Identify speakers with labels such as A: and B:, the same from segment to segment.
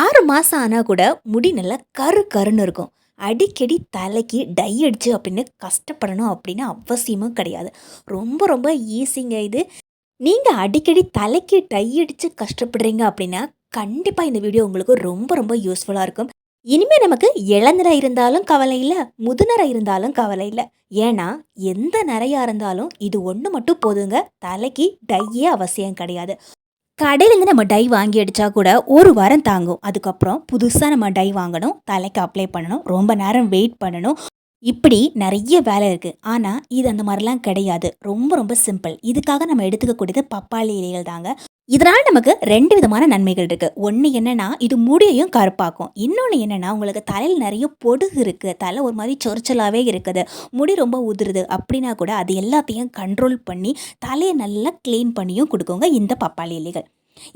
A: ஆறு மாதம் ஆனால் கூட முடி நல்லா கரு கருன்னு இருக்கும். அடிக்கடி தலைக்கு டை அடிச்சு அப்படின்னு கஷ்டப்படணும் அப்படின்னு அவசியமும் கிடையாது. ரொம்ப ரொம்ப ஈஸிங்க இது. நீங்கள் அடிக்கடி தலைக்கு டை அடித்து கஷ்டப்படுறீங்க அப்படின்னா கண்டிப்பாக இந்த வீடியோ உங்களுக்கு ரொம்ப ரொம்ப யூஸ்ஃபுல்லாக இருக்கும். இனிமேல் நமக்கு இளநிறை இருந்தாலும் கவலை இல்லை முதுநரை இருந்தாலும் கவலை இல்லை. ஏன்னா எந்த நிறையா இருந்தாலும் இது ஒன்று மட்டும் போதுங்க. தலைக்கு டையே அவசியம் கிடையாது. கடையிலேருந்து நம்ம டை வாங்கி அடித்தா கூட ஒரு வாரம் தாங்கும். அதுக்கப்புறம் புதுசாக நம்ம டை வாங்கணும் தலைக்கு அப்ளை பண்ணணும் ரொம்ப நேரம் வெயிட் பண்ணணும். இப்படி நிறைய வேலை இருக்குது ஆனால் இது அந்த மாதிரிலாம் கிடையாது. ரொம்ப ரொம்ப சிம்பிள் இதுக்காக நம்ம எடுத்துக்கக்கூடியது பப்பாளி இலைகள் தாங்க. இதனால் நமக்கு ரெண்டு விதமான நன்மைகள் இருக்குது ஒன்று என்னென்னா இது முடியையும் கருப்பாக்கும். இன்னொன்று என்னென்னா உங்களுக்கு தலையில் நிறைய பொடுகு இருக்குது தலை ஒரு மாதிரி சொரிச்சலாகவே இருக்குது. முடி ரொம்ப உதிருது அப்படின்னா கூட அது எல்லாத்தையும் கண்ட்ரோல் பண்ணி தலையை நல்லா க்ளீன் பண்ணியும் கொடுக்குங்க இந்த பப்பாளி இலைகள்.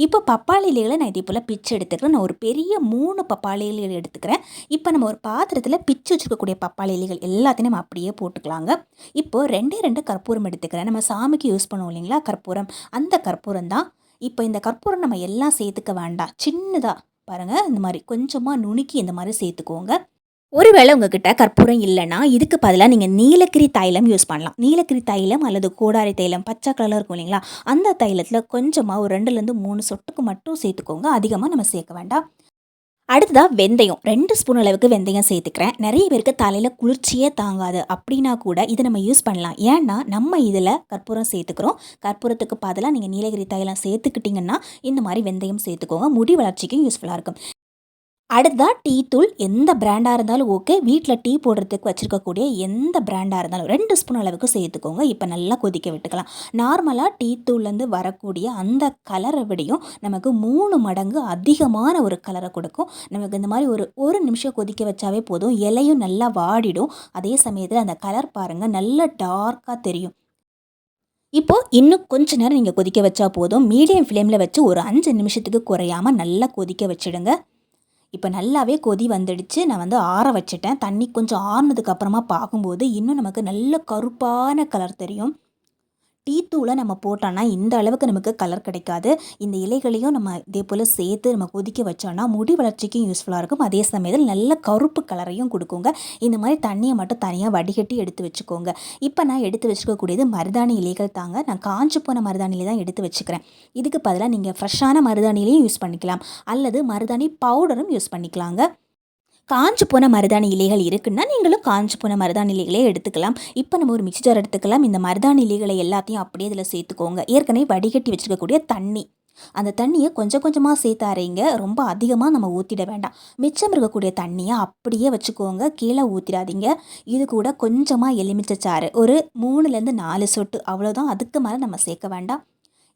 A: இப்போ பப்பாளி இலைகளை நான் இதே போல் பிச்சு எடுத்துக்கிறேன். நான் ஒரு பெரிய மூணு பப்பாளி இலைகள் எடுத்துக்கிறேன். இப்போ நம்ம ஒரு பாத்திரத்தில் பிச்சு வச்சுருக்கக்கூடிய பப்பாளி இலைகள் எல்லாத்தையும் நம்ம அப்படியே போட்டுக்கலாங்க. இப்போது ரெண்டே ரெண்டு கற்பூரம் எடுத்துக்கிறேன். நம்ம சாமிக்கு யூஸ் பண்ணுவோம் இல்லைங்களா கற்பூரம். அந்த கற்பூரம் தான் இப்போ இந்த கற்பூரம் நம்ம எல்லாம் சேர்த்துக்க வேண்டாம். சின்னதாக பாருங்கள் இந்த மாதிரி கொஞ்சமாக நுணுக்கி இந்த மாதிரி சேர்த்துக்கோங்க. ஒருவேளை உங்ககிட்ட கற்பூரம் இல்லைன்னா இதுக்கு பதிலாக நீங்கள் நீலகிரி தைலம் யூஸ் பண்ணலாம். நீலகிரி தைலம் அல்லது கோடாரி தைலம் பச்சை கலரில் இருக்கும் இல்லைங்களா? அந்த தைலத்தில் கொஞ்சமாக ஒரு ரெண்டுலேருந்து மூணு சொட்டுக்கு மட்டும் சேர்த்துக்கோங்க. அதிகமாக நம்ம சேர்க்க வேண்டாம். அடுத்ததாக வெந்தயம். ரெண்டு ஸ்பூன் அளவுக்கு வெந்தயம் சேர்த்துக்கிறேன். நிறைய பேருக்கு தலையில் குளிர்ச்சியே தாங்காது. அப்படின்னா கூட இதை நம்ம யூஸ் பண்ணலாம். ஏன்னா நம்ம இதில் கற்பூரம் சேர்த்துக்கிறோம். கற்பூரத்துக்கு பதிலாக நீங்கள் நீலகிரி தைலம் சேர்த்துக்கிட்டிங்கன்னா இந்த மாதிரி வெந்தயம் சேர்த்துக்கோங்க. முடி வளர்ச்சிக்கும் யூஸ்ஃபுல்லாக இருக்கும். அடுத்ததாக டீ தூள். எந்த பிராண்டாக இருந்தாலும் ஓகே வீட்டில் டீ போடுறதுக்கு வச்சுருக்கக்கூடிய எந்த பிராண்டாக இருந்தாலும் ரெண்டு ஸ்பூன் அளவுக்கு சேர்த்துக்கோங்க. இப்போ நல்லா கொதிக்க விட்டுக்கலாம். நார்மலாக டீ தூள்லேருந்து வரக்கூடிய அந்த கலரை விடையும் நமக்கு மூணு மடங்கு அதிகமான ஒரு கலரை கொடுக்கும். நமக்கு இந்த மாதிரி ஒரு ஒரு நிமிஷம் கொதிக்க வச்சாவே போதும். இலையும் நல்லா வாடிடும். அதே சமயத்தில் அந்த கலர் பாருங்கள் நல்லா டார்க்காக தெரியும். இப்போது இன்னும் கொஞ்ச நேரம் நீங்கள் கொதிக்க வச்சா போதும். மீடியம் ஃப்ளேமில் வச்சு ஒரு அஞ்சு நிமிஷத்துக்கு குறையாமல் நல்லா கொதிக்க வச்சுடுங்க. இப்போ நல்லாவே கொதி வந்துடுச்சு. நான் வந்து ஆற வச்சுட்டேன். தண்ணி கொஞ்சம் ஆறுனதுக்கப்புறமா பார்க்கும்போது இன்னும் நமக்கு நல்ல கருப்பான கலர் தெரியும். டீத்தூளை நம்ம போட்டோன்னா இந்த அளவுக்கு நமக்கு கலர் கிடைக்காது. இந்த இலைகளையும் நம்ம இதே போல் சேர்த்து நம்ம கொதிக்க வச்சோன்னா முடி வளர்ச்சிக்கும் யூஸ்ஃபுல்லாக இருக்கும். அதே சமயத்தில் நல்ல கருப்பு கலரையும் கொடுக்குங்க. இந்த மாதிரி தண்ணியை மட்டும் தனியாக வடிகட்டி எடுத்து வச்சுக்கோங்க. இப்போ நான் எடுத்து வச்சுக்கக்கூடியது மருதாணி இலைகள் தாங்க. நான் காஞ்சி போன மருதாணியிலே தான் எடுத்து வச்சுக்கிறேன். இதுக்கு பதிலாக நீங்கள் ஃப்ரெஷ்ஷான மருதாணிலையும் யூஸ் பண்ணிக்கலாம். அல்லது மருதாணி பவுடரும் யூஸ் பண்ணிக்கலாங்க. காஞ்சு போன மருதாணி இலைகள் இருக்குன்னா நீங்களும் காஞ்சு போன மருதாணி இலைகளே எடுத்துக்கலாம். இப்போ நம்ம ஒரு மிக்சர் எடுத்துக்கலாம். இந்த மருதாணி இலைகளை எல்லாத்தையும் அப்படியே இதில் சேர்த்துக்கோங்க. ஏற்கனவே வடிகட்டி வச்சுருக்கக்கூடிய தண்ணி. அந்த தண்ணியை கொஞ்சம் கொஞ்சமாக சேர்த்தாரீங்க ரொம்ப அதிகமாக நம்ம ஊற்றிட வேண்டாம். மிச்சம் இருக்கக்கூடிய தண்ணியை அப்படியே வச்சுக்கோங்க. கீழே ஊற்றிடாதீங்க இது கூட கொஞ்சமாக எலுமிச்சைச்சாறு. ஒரு மூணுலேருந்து நாலு சொட்டு. அவ்வளோதான் அதுக்கு மேலே நம்ம சேர்க்க வேண்டாம்.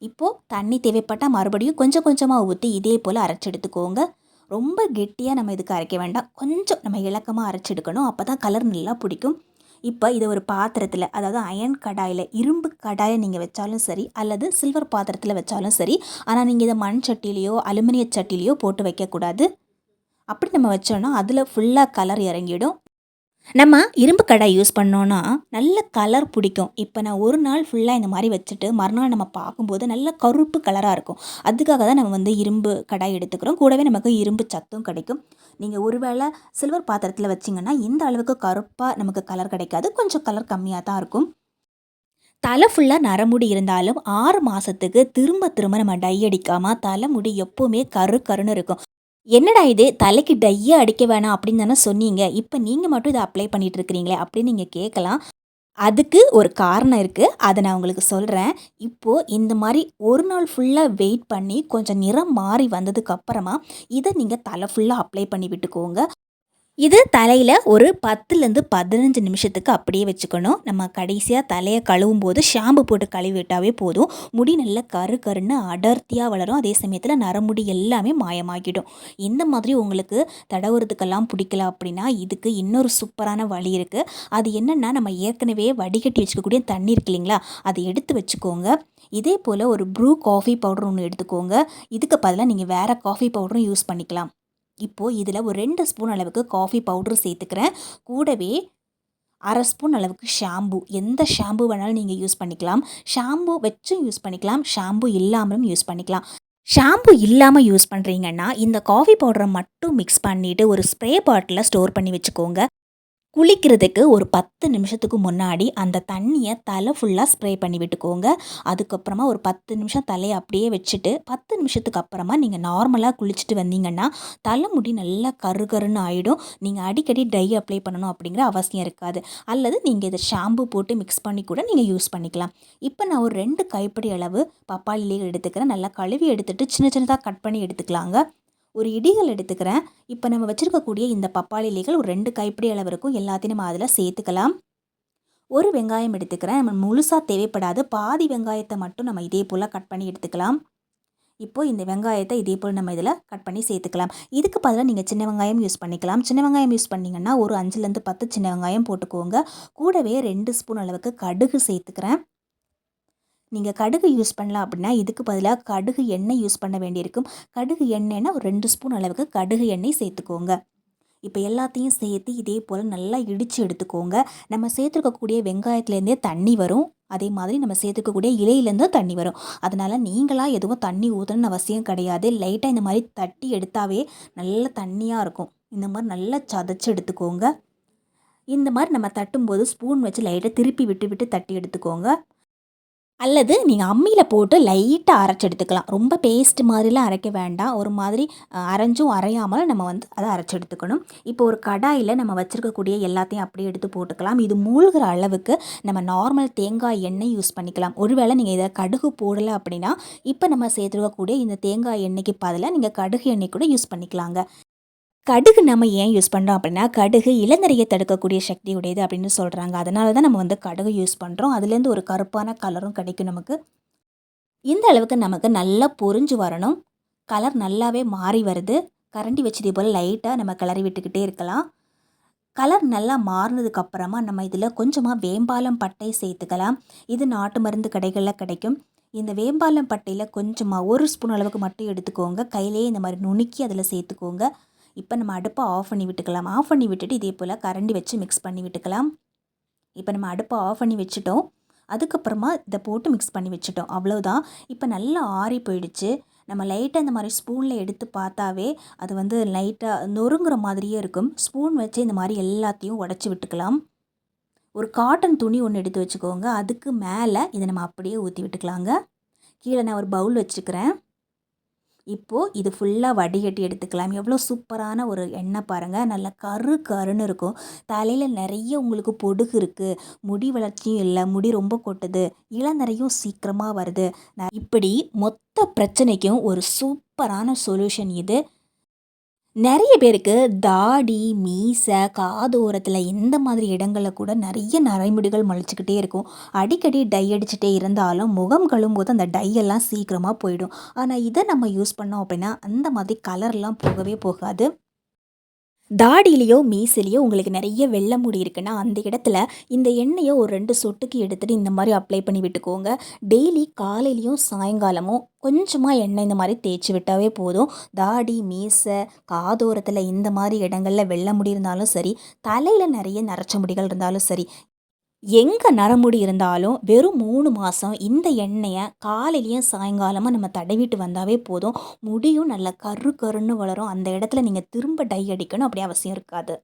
A: இப்போது தண்ணி தேவைப்பட்டால் மறுபடியும் கொஞ்சம் கொஞ்சமாக ஊற்றி இதே போல் அரைச்சி எடுத்துக்கோங்க. ரொம்ப கெட்டியாக நம்ம இதுக்கு அரைக்க வேண்டாம். கொஞ்சம் நம்ம இலக்கமாக அரைச்செடுக்கணும் அப்போ தான் கலர் நல்லா பிடிக்கும். இப்போ இதை ஒரு பாத்திரத்தில் அதாவது அயன் கடாயில் இரும்பு கடாயை நீங்கள் வச்சாலும் சரி அல்லது சில்வர் பாத்திரத்தில் வச்சாலும் சரி ஆனால் நீங்கள் இதை மண் சட்டிலேயோ அலுமினிய சட்டிலேயோ போட்டு வைக்கக்கூடாது. அப்படி நம்ம வச்சோன்னா அதில் ஃபுல்லாக கலர் இறங்கிடும். நம்ம இரும்பு கடாய் யூஸ் பண்ணோன்னா நல்ல கலர் பிடிக்கும். இப்போ நான் ஒரு நாள் ஃபுல்லாக இந்த மாதிரி வச்சுட்டு மறுநாள் நம்ம பார்க்கும்போது நல்ல கருப்பு கலராக இருக்கும். அதுக்காக தான் நம்ம வந்து இரும்பு கடாய் எடுத்துக்கிறோம். கூடவே நமக்கு இரும்பு சத்தும் கிடைக்கும். நீங்கள் ஒருவேளை சில்வர் பாத்திரத்தில் வச்சிங்கன்னா இந்த அளவுக்கு கருப்பாக நமக்கு கலர் கிடைக்காது. கொஞ்சம் கலர் கம்மியாக தான் இருக்கும். தலை ஃபுல்லாக நரமுடி இருந்தாலும் ஆறு மாதத்துக்கு திரும்ப திரும்ப நம்ம டை அடிக்காமல் தலைமுடி எப்போவுமே கரு கருன்னு இருக்கும். என்னடா இது? தலைக்கு டையே அடிக்க வேணாம் அப்படின்னு தானே சொன்னீங்க. இப்போ நீங்கள் மட்டும் இதை அப்ளை பண்ணிட்டு இருக்கிறீங்களே அப்படின்னு நீங்கள் கேட்கலாம். அதுக்கு ஒரு காரணம் இருக்குது அதை நான் உங்களுக்கு சொல்கிறேன் இப்போது இந்த மாதிரி ஒரு நாள் ஃபுல்லாக வெயிட் பண்ணி கொஞ்சம் நிறம் மாறி வந்ததுக்கப்புறமா இதை நீங்கள் தலை ஃபுல்லாக அப்ளை பண்ணி விட்டுக்கோங்க. இது தலையில் ஒரு பத்துலேருந்து பதினஞ்சு நிமிஷத்துக்கு அப்படியே வச்சுக்கணும். நம்ம கடைசியாக தலையை கழுவும் போது ஷாம்பு போட்டு கழுவி விட்டாவே போதும். முடி நல்ல கரு கருன்னு அடர்த்தியாக வளரும். அதே சமயத்தில் நரமுடி எல்லாமே மாயமாகிடும். இந்த மாதிரி உங்களுக்கு தடவுறதுக்கெல்லாம் பிடிக்கல அப்படின்னா இதுக்கு இன்னொரு சூப்பரான வழி இருக்குது அது என்னென்னா நம்ம ஏற்கனவே வடிகட்டி வச்சுக்கக்கூடிய தண்ணி இருக்கு இல்லைங்களா? அதை எடுத்து வச்சுக்கோங்க. இதே போல் ஒரு ப்ரூ காஃபி பவுடர் ஒன்று எடுத்துக்கோங்க. இதுக்கு பதிலாக நீங்கள் வேறு காஃபி பவுடரும் யூஸ் பண்ணிக்கலாம். இப்போது இதில் ஒரு ரெண்டு ஸ்பூன் அளவுக்கு காஃபி பவுட்ரு சேர்த்துக்கிறேன். கூடவே அரை ஸ்பூன் அளவுக்கு ஷாம்பு எந்த ஷாம்பு வேணாலும் நீங்கள் யூஸ் பண்ணிக்கலாம். ஷாம்பு வச்சும் யூஸ் பண்ணிக்கலாம். ஷாம்பு இல்லாமலும் யூஸ் பண்ணிக்கலாம். ஷாம்பு இல்லாமல் யூஸ் பண்ணுறீங்கன்னா இந்த காஃபி பவுடரை மட்டும் மிக்ஸ் பண்ணிவிட்டு ஒரு ஸ்ப்ரே பாட்டிலில் ஸ்டோர் பண்ணி வச்சுக்கோங்க. குளிக்கிறதுக்கு ஒரு பத்து நிமிஷத்துக்கு முன்னாடி அந்த தண்ணியை தலை ஃபுல்லாக ஸ்ப்ரே பண்ணி விட்டுக்கோங்க. அதுக்கப்புறமா ஒரு பத்து நிமிஷம் தலையை அப்படியே வச்சுட்டு பத்து நிமிஷத்துக்கு அப்புறமா நீங்கள் நார்மலாக குளிச்சுட்டு வந்தீங்கன்னா தலைமுடி நல்லா கரு கருன்னு ஆகிடும் நீங்கள் அடிக்கடி டை அப்ளை பண்ணணும் அப்படிங்கிற அவசியம் இருக்காது. அல்லது நீங்கள் இதை ஷாம்பு போட்டு மிக்ஸ் பண்ணி கூட நீங்கள் யூஸ் பண்ணிக்கலாம். இப்போ நான் ஒரு ரெண்டு கைப்பிடி அளவு பப்பாளிலேயே எடுத்துக்கிறேன். நல்லா கழுவி எடுத்துகிட்டு சின்ன சின்னதாக கட் பண்ணி எடுத்துக்கலாங்க. ஒரு இடிகள் எடுத்துக்கிறேன். இப்போ நம்ம வச்சுருக்கக்கூடிய இந்த பப்பாளி இலைகள் ஒரு ரெண்டு கைப்பிடி அளவு இருக்கும் எல்லாத்தையும் நம்ம அதில் சேர்த்துக்கலாம். ஒரு வெங்காயம் எடுத்துக்கிறேன். நம்ம முழுசாக தேவைப்படாது. பாதி வெங்காயத்தை மட்டும் நம்ம இதே போல் கட் பண்ணி எடுத்துக்கலாம். இப்போது இந்த வெங்காயத்தை இதே போல் நம்ம இதில் கட் பண்ணி சேர்த்துக்கலாம். இதுக்கு பதிலாக நீங்கள் சின்ன வெங்காயம் யூஸ் பண்ணிக்கலாம். சின்ன வெங்காயம் யூஸ் பண்ணிங்கன்னா ஒரு அஞ்சுலேருந்து பத்து சின்ன வெங்காயம் போட்டுக்கோங்க. கூடவே ரெண்டு ஸ்பூன் அளவுக்கு கடுகு சேர்த்துக்கிறேன். நீங்கள் கடுகு யூஸ் பண்ணலாம் அப்படின்னா இதுக்கு பதிலாக கடுகு எண்ணெய் யூஸ் பண்ண வேண்டியிருக்கும். கடுகு எண்ணெய்னா ஒரு ரெண்டு ஸ்பூன் அளவுக்கு கடுகு எண்ணெய் சேர்த்துக்கோங்க. இப்போ எல்லாத்தையும் சேர்த்து இதே போல் நல்லா இடித்து எடுத்துக்கோங்க. நம்ம சேர்த்துருக்கக்கூடிய வெங்காயத்துலேருந்தே தண்ணி வரும். அதே மாதிரி நம்ம சேர்த்துக்கக்கூடிய இலையிலேருந்து தண்ணி வரும். அதனால் நீங்களாக எதுவும் தண்ணி ஊற்றணும்னு அவசியம் கிடையாது. லைட்டாக இந்த மாதிரி தட்டி எடுத்தாவே நல்ல தண்ணியாக இருக்கும். இந்த மாதிரி நல்லா சதைச்சி எடுத்துக்கோங்க. இந்த மாதிரி நம்ம தட்டும்போது ஸ்பூன் வச்சு லைட்டாக திருப்பி விட்டு விட்டு தட்டி எடுத்துக்கோங்க. அல்லது நீங்கள் அம்மியில் போட்டு லைட்டாக அரைச்சி எடுத்துக்கலாம் ரொம்ப பேஸ்ட் மாதிரிலாம் அரைக்க வேண்டாம். ஒரு மாதிரி அரைஞ்சும் அரையாமல் நம்ம வந்து அதை அரைச்சி எடுத்துக்கணும் இப்போ ஒரு கடாயில் நம்ம வச்சுருக்கக்கூடிய எல்லாத்தையும் அப்படியே எடுத்து போட்டுக்கலாம். இது மூழ்கிற அளவுக்கு நம்ம நார்மல் தேங்காய் எண்ணெய் யூஸ் பண்ணிக்கலாம். ஒருவேளை நீங்கள் இதை கடுகு போடலை அப்படின்னா இப்போ நம்ம சேர்த்துருக்கக்கூடிய இந்த தேங்காய் எண்ணெய்க்கு பதிலாக நீங்கள் கடுகு எண்ணெய் கூட யூஸ் பண்ணிக்கலாங்க. கடுகு நம்ம ஏன் யூஸ் பண்ணுறோம் அப்படின்னா கடுகு இளநறையை தடுக்கக்கூடிய சக்தி உடையது அப்படின்னு சொல்கிறாங்க அதனால தான் நம்ம வந்து கடுகு யூஸ் பண்ணுறோம் அதுலேருந்து ஒரு கருப்பான கலரும் கிடைக்கும் நமக்கு. இந்த அளவுக்கு நமக்கு நல்லா பொறிஞ்சு வரணும். கலர் நல்லாவே மாறி வருது. கரண்டி வச்சதே போல் லைட்டாக நம்ம கிளறி விட்டுக்கிட்டே இருக்கலாம். கலர் நல்லா மாறினதுக்கப்புறமா நம்ம இதில் கொஞ்சமாக வேம்பாலம் பட்டை சேர்த்துக்கலாம். இது நாட்டு மருந்து கடைகளில் கிடைக்கும். இந்த வேம்பாலம் பட்டையில் கொஞ்சமாக ஒரு ஸ்பூன் அளவுக்கு மட்டும் எடுத்துக்கோங்க. கையிலே இந்த மாதிரி நுணுக்கி அதில் சேர்த்துக்கோங்க. இப்போ நம்ம அடுப்பை ஆஃப் பண்ணி விட்டுக்கலாம். ஆஃப் பண்ணி விட்டுட்டு இதே போல் கரண்டி வச்சு மிக்ஸ் பண்ணி விட்டுக்கலாம். இப்போ நம்ம அடுப்பை ஆஃப் பண்ணி வச்சுட்டோம். அதுக்கப்புறமா இதை போட்டு மிக்ஸ் பண்ணி வச்சுட்டோம். அவ்வளோதான் இப்போ நல்லா ஆறி போயிடுச்சு. நம்ம லைட்டாக இந்த மாதிரி ஸ்பூனில் எடுத்து பார்த்தாவே அது வந்து லைட்டாக நொறுங்குற மாதிரியே இருக்கும். ஸ்பூன் வச்சு இந்த மாதிரி எல்லாத்தையும் உடச்சி விட்டுக்கலாம். ஒரு காட்டன் துணி ஒன்று எடுத்து வச்சுக்கோங்க. அதுக்கு மேலே இதை நம்ம அப்படியே ஊற்றி விட்டுக்கலாங்க. கீழே நான் ஒரு பவுல் வச்சுக்கிறேன். இப்போது இது ஃபுல்லாக வடிகட்டி எடுத்துக்கலாம். எவ்வளோ சூப்பரான ஒரு எண்ணெய் பாருங்கள் நல்லா கரு கருன்னு இருக்கும். தலையில் நிறைய உங்களுக்கு பொடுகு இருக்குது முடி வளர்ச்சியும் இல்லை. முடி ரொம்ப கொட்டுது. இளநரையும் சீக்கிரமாக வருது. இப்படி மொத்த பிரச்சனைக்கும் ஒரு சூப்பரான சொல்யூஷன் இது. நிறைய பேருக்கு தாடி மீசை காதோரத்தில் இந்த மாதிரி இடங்களில் கூட நிறைய நரைமுடிகள் மலிச்சிக்கிட்டே இருக்கும். அடிக்கடி டை அடிச்சுட்டே இருந்தாலும் முகம் கழும்போது அந்த டையெல்லாம் சீக்கிரமாக போயிடும். ஆனால் இதை நம்ம யூஸ் பண்ணோம் அப்படின்னா அந்த மாதிரி கலர்லாம் போகவே போகாது. தாடியிலையோ மீசிலையோ உங்களுக்கு நிறைய வெள்ளை முடி இருக்குன்னா அந்த இடத்துல இந்த எண்ணெயை ஒரு ரெண்டு சொட்டுக்கு எடுத்துகிட்டு இந்த மாதிரி அப்ளை பண்ணி விட்டுக்கோங்க. டெய்லி காலையிலையும் சாயங்காலமும் கொஞ்சமாக எண்ணெய் இந்த மாதிரி தேய்ச்சி விட்டாவே போதும். தாடி மீசை காதோரத்தில் இந்த மாதிரி இடங்களில் வெள்ளை முடி இருந்தாலும் சரி தலையில் நிறைய நரைச்ச முடிகள் இருந்தாலும் சரி எங்கே நரமுடி இருந்தாலும் வெறும் மூணு மாதம் இந்த எண்ணெயை காலையிலையும் சாயங்காலமாக நம்ம தடவிட்டு வந்தாவே போதும். முடியும் நல்ல கரு கருன்னு வளரும். அந்த இடத்துல நீங்கள் திரும்ப டை அடிக்கணும் அப்படி அவசியம் இருக்காது.